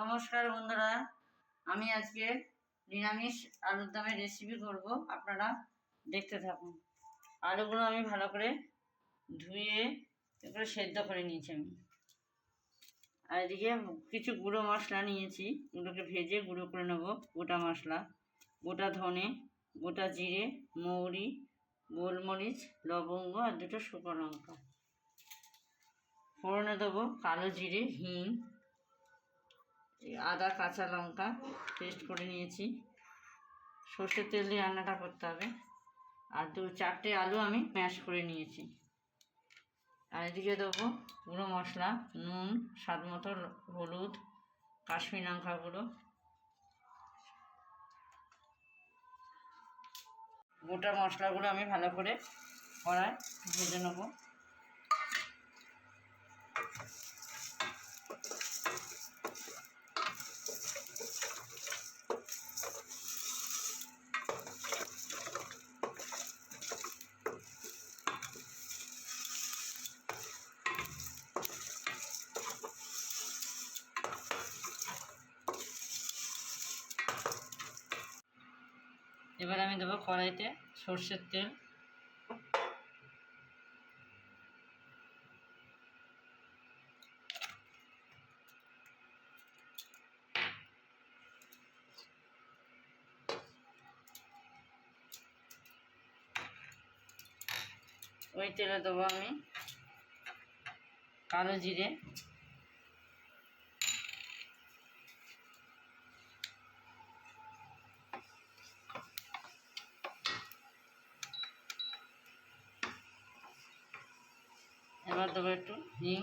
নমস্কার বন্ধুরা, আমি আজকে নিরামিষ আলুর দমের রেসিপি করব, আপনারা দেখতে থাকুন। আলুগুলো আমি ভালো করে ধুয়ে এগুলো সেদ্ধ করে নিয়েছি আমি। আর এদিকে কিছু গুঁড়ো মশলা নিয়েছি এগুলোকে ভেজে গুঁড়ো করে নেব, গোটা মশলা। গোটা ধনে, গোটা জিরে, মৌরি, গোলমরিচ, লবঙ্গ আর দুটো শুকনো লঙ্কা। ফোড়নে দেবো কালো জিরে, হিং আদা, কাঁচা লঙ্কা পেস্ট করে নিয়েছি। সর্ষের তেল দিয়ে রান্নাটা করতে হবে। আর দু, চারটে আলু আমি ম্যাশ করে নিয়েছি। আর এদিকে দেবো গুঁড়ো মশলা, নুন, স্বাদ মতো হলুদ, কাশ্মীর লঙ্কা গুঁড়ো গোটা মশলাগুলো আমি ভালো করে কড়ায় ভেজে নেব। এবার আমি দেবো কড়াইতে সর্ষের তেল। ওই তেলে দেবো আমি কালো জিরে এবার দেবো একটু হিং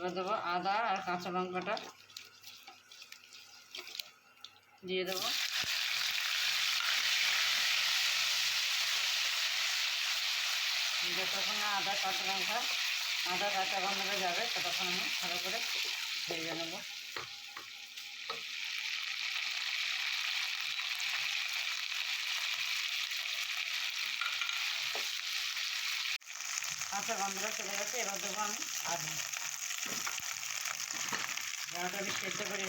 এবার দেবো, আদা আর কাঁচা লঙ্কাটা দিয়ে দেবো। যতক্ষণ না আদা, কাঁচা লঙ্কা, আদা, কাঁচা গন্ধটা যাবে, ততক্ষণ আমি ভালো করে ভেজে নেব। কাঁচা গন্ধটা চলে গেছে, এবার দেবো আমি আলু যাওয়াটা আমি সেদ্ধ করে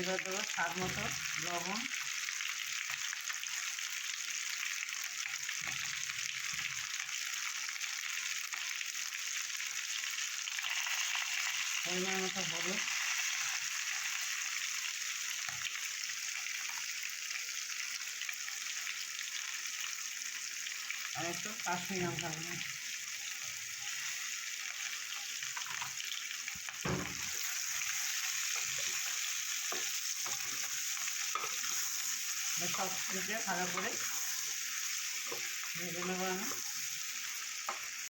এবার দেবো স্বাদ মতো লবণ। পরিমাণ মতো হলুদ। আর একটু কাশ্মীর লঙ্কা সব কিছুকে ভালো করে ভেজে নেব আমি।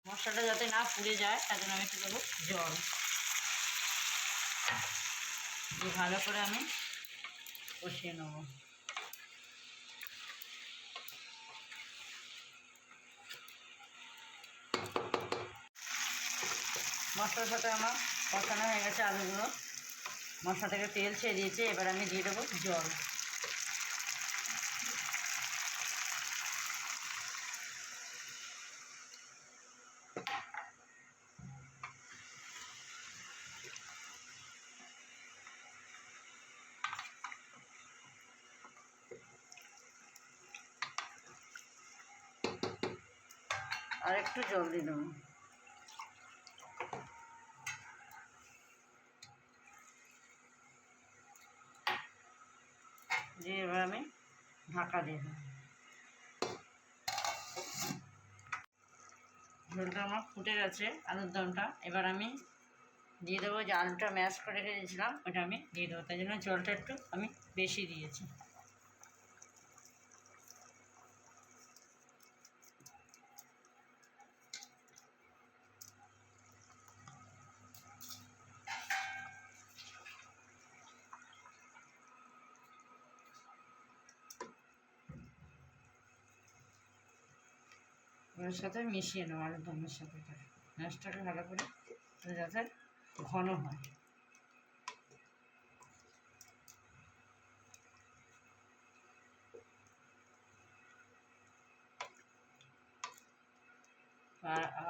মশলাটা যাতে না পুড়ে যায়, তার জন্য আমি একটু দেবো জল। দিয়ে ভালো করে আমি কষিয়ে নেব। মশলার সাথে আমার কষানো হয়ে গেছে আলুগুলো। মশলা থেকে তেল ছেড়ে দিয়েছে, এবার আমি দিয়ে দেবো জল। আর একটু জল দেবো। দিয়ে এবার আমি ঢাকা দিয়ে দেবো। ঝোলটা আমার ফুটে গেছে, আলুর দমটা। এবার আমি দিয়ে দেবো যে আলুটা ম্যাশ করে রেখে দিয়েছিলাম, ওটা আমি দিয়ে দেবো। তাই জন্য জলটা একটু আমি বেশি দিয়েছি। ওর সাথে মিশিয়ে নেব আলুর দমের সাথে ম্যাশটাকে ভালো করে যাতে ঘন হয়।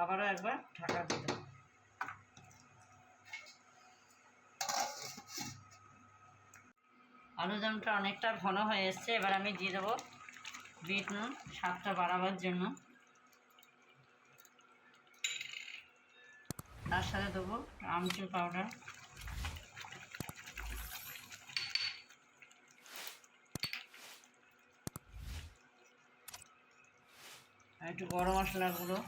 আবারও একবার ঢাকা দেবো আলুদমটা অনেকটা ঘন হয়ে এসছে, এবার আমি দিয়ে দেবো বিট নুন, স্বাদটা বাড়াবার জন্য। তার সাথে দেবো আমচুর পাউডার আর একটু গরম মশলা গুঁড়ো।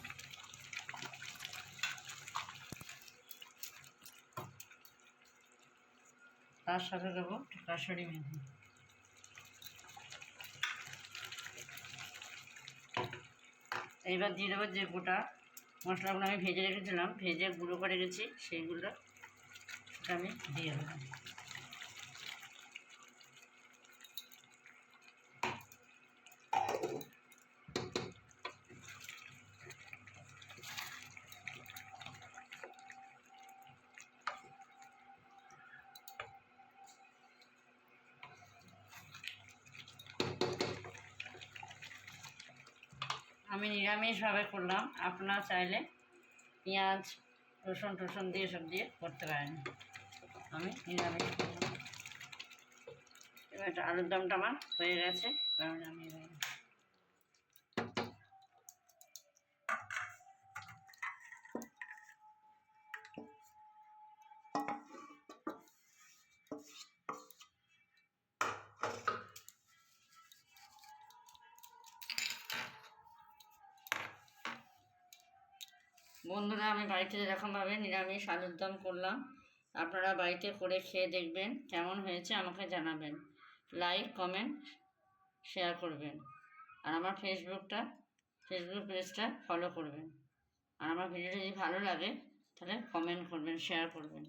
তার সাথে দেবো কাসুরি মেথি। এইবার দিয়ে দেবো যে গোটা। মশলাগুলো আমি ভেজে রেখেছিলাম ভেজে গুঁড়ো করে রেখেছি সেইগুলো আমি দিয়ে দেবো। আমি নিরামিষভাবে করলাম। আপনারা চাইলে পেঁয়াজ, রসুন টসুন দিয়ে সব দিয়ে করতে পারেন। আমি নিরামিষ। করলাম এবার আলুর দমটা আমার হয়ে গেছে। কারণ আমি বন্ধুরা, আমি বাড়িতে যেরকমভাবে নিরামিষ আলুর দম করলাম। আপনারা বাড়িতে করে খেয়ে দেখবেন কেমন হয়েছে, আমাকে জানাবেন। লাইক কমেন্ট শেয়ার করবেন। আর আমার ফেসবুকটা ফেসবুক পেজটা ফলো করবেন। আর আমার ভিডিওটা যদি ভালো লাগে, তাহলে কমেন্ট করবেন শেয়ার করবেন।